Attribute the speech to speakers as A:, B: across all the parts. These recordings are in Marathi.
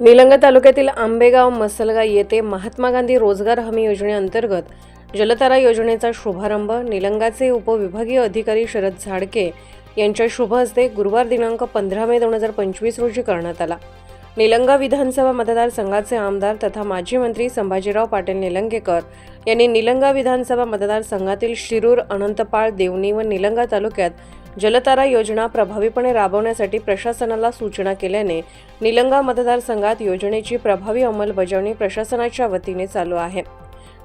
A: निलंगा तालुक्यातील आंबेगाव मसलगा येथे महात्मा गांधी रोजगार हमी योजनेअंतर्गत जलतारा योजनेचा शुभारंभ निलंगाचे उपविभागीय अधिकारी शरद झाडके यांच्या शुभ हस्ते गुरुवार दिनांक पंधरा मे दोन हजार पंचवीस रोजी करण्यात आला. निलंगा विधानसभा मतदारसंघाचे आमदार तथा माजी मंत्री संभाजीराव पाटील निलंगेकर यांनी निलंगा विधानसभा मतदारसंघातील शिरूर अनंतपाळ देवणी व निलंगा तालुक्यात जलतारा योजना प्रभावीपणे राबवण्यासाठी प्रशासनाला सूचना केल्याने निलंगा मतदारसंघात योजनेची प्रभावी अंमलबजावणी प्रशासनाच्या वतीने चालू आहे.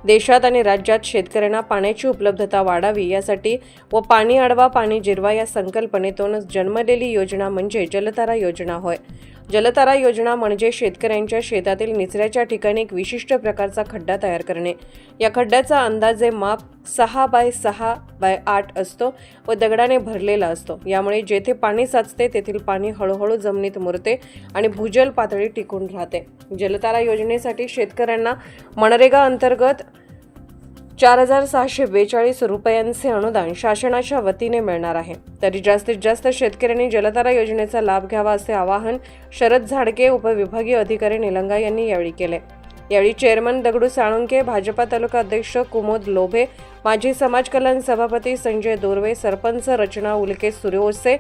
A: देशात आणि राज्यात शेतकऱ्यांना पाण्याची उपलब्धता वाढावी यासाठी व पाणी अडवा पाणी जिरवा या संकल्पनेतूनच जन्मलेली योजना म्हणजे जलतारा योजना होय. जलतारा योजना म्हणजे शेतकऱ्यांच्या शेतातील निचऱ्याच्या ठिकाणी एक विशिष्ट प्रकारचा खड्डा तयार करणे. या खड्ड्याचा अंदाजे माप सहा बाय सहा बाय आठ असतो व दगडाने भरलेला असतो. यामुळे जेथे पाणी साचते तेथील पाणी हळूहळू जमिनीत मुरते आणि भूजल पातळी टिकून राहते. जलतारा योजनेसाठी शेतकऱ्यांना मनरेगा अंतर्गत चार हजार सहाशे बेचाळीस रुपयांचे अनुदान शासनाच्या वतीने मिळणार आहे. तरी जास्तीत जास्त शेतकऱ्यांनी जलतारा योजनेचा लाभ घ्यावा असे आवाहन शरद झाडके उपविभागीय अधिकारी निलंगा यांनी यावेळी केले. यावेळी चेअरमन दगडू साळुंके भाजपा तालुका अध्यक्ष कुमोद लोभे माजी समाज कल्याण सभापती संजय दोर्वे सरपंच रचना उल्के सुर्योसे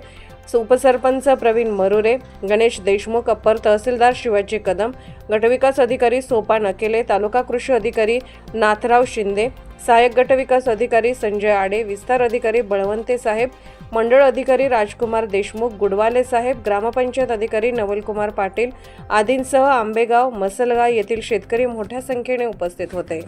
A: उपसरपंच प्रवीण मरुरे गणेश देशमुख अप्पर तहसीलदार शिवाजी कदम गटविकास अधिकारी सोपा नकेले तालुका कृषी अधिकारी नाथराव शिंदे सहाय्यक गटविकास अधिकारी संजय आडे विस्तार अधिकारी बळवंते साहेब मंडळ अधिकारी राजकुमार देशमुख गुडवाले साहेब ग्रामपंचायत अधिकारी नवलकुमार पाटील आदींसह आंबेगाव मसलगाव येथील शेतकरी मोठ्या संख्येने उपस्थित होते.